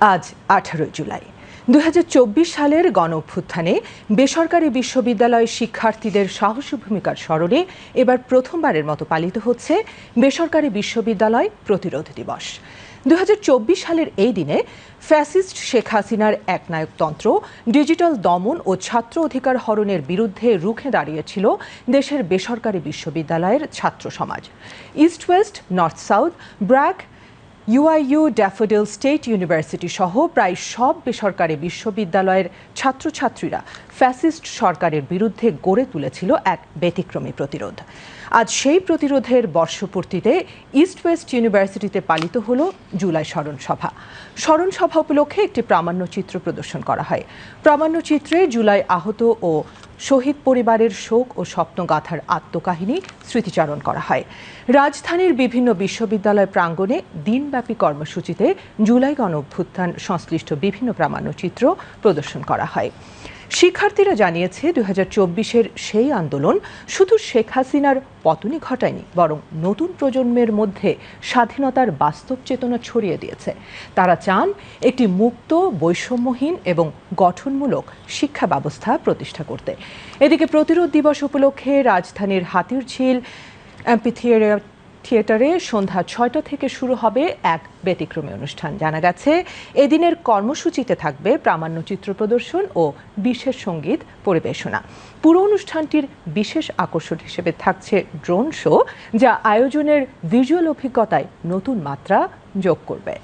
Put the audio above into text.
আজ আঠারোই জুলাই। দু হাজার চব্বিশ সালের গণ অভ্যুত্থানে বেসরকারি বিশ্ববিদ্যালয় শিক্ষার্থীদের সাহসী ভূমিকার স্মরণে এবার প্রথমবারের মতো পালিত হচ্ছে বেসরকারি বিশ্ববিদ্যালয় প্রতিরোধ দিবস। দু হাজার চব্বিশ সালের এই দিনে ফ্যাসিস্ট শেখ হাসিনার একনায়কতন্ত্র ডিজিটাল দমন ও ছাত্র অধিকার হরণের বিরুদ্ধে রুখে দাঁড়িয়েছিল দেশের বেসরকারি বিশ্ববিদ্যালয়ের ছাত্র সমাজ। East west, north south, BRAC UIU Daffodil state university সহ প্রায় সব বেসরকারি বিশ্ববিদ্যালয়ের ছাত্রছাত্রীরা ফ্যাসিস্ট সরকারের বিরুদ্ধে গড়ে তুলেছিল এক ব্যতিক্রমী প্রতিরোধ। আজ সেই প্রতিরোধের বর্ষপূর্তিতে ইস্ট ওয়েস্ট ইউনিভার্সিটিতে পালিত হল জুলাই স্মরণ সভা স্মরণ সভা উপলক্ষে একটি প্রামাণ্যচিত্র প্রদর্শন করা হয়। প্রামাণ্যচিত্রে জুলাই আহত ও শহীদ পরিবারের শোক ও স্বপ্নগাথার আত্মকাহিনী স্মৃতিচারণ করা হয়। রাজধানীর বিভিন্ন বিশ্ববিদ্যালয় প্রাঙ্গণে দিনব্যাপী কর্মসূচিতে জুলাই গণ অভ্যুত্থান সংশ্লিষ্ট বিভিন্ন প্রামাণ্যচিত্র প্রদর্শন করা হয়। শিক্ষার্থীরা জানিয়েছে, দুই হাজার চব্বিশের সেই আন্দোলন শুধু শেখ হাসিনার পতনই ঘটায়নি, বরং নতুন প্রজন্মের মধ্যে স্বাধীনতার বাস্তব চেতনা ছড়িয়ে দিয়েছে। তারা চান একটি মুক্ত, বৈষম্যহীন এবং গঠনমূলক শিক্ষা ব্যবস্থা প্রতিষ্ঠা করতে। এদিকে প্রতিরোধ দিবস উপলক্ষে রাজধানীর হাতিরঝিল অ্যাম্পিথিয়ার থিয়েটারে সন্ধ্যা ছয়টা থেকে শুরু হবে এক ব্যতিক্রমী অনুষ্ঠান। জানা গেছে, এদিনের কর্মসূচিতে থাকবে প্রামাণ্য চিত্র প্রদর্শন ও বিশেষ সংগীত পরিবেশনা। পুরো অনুষ্ঠানটির বিশেষ আকর্ষণ হিসেবে থাকছে ড্রোন শো, যা আয়োজনের ভিজুয়াল অভিজ্ঞতায় নতুন মাত্রা যোগ করবে।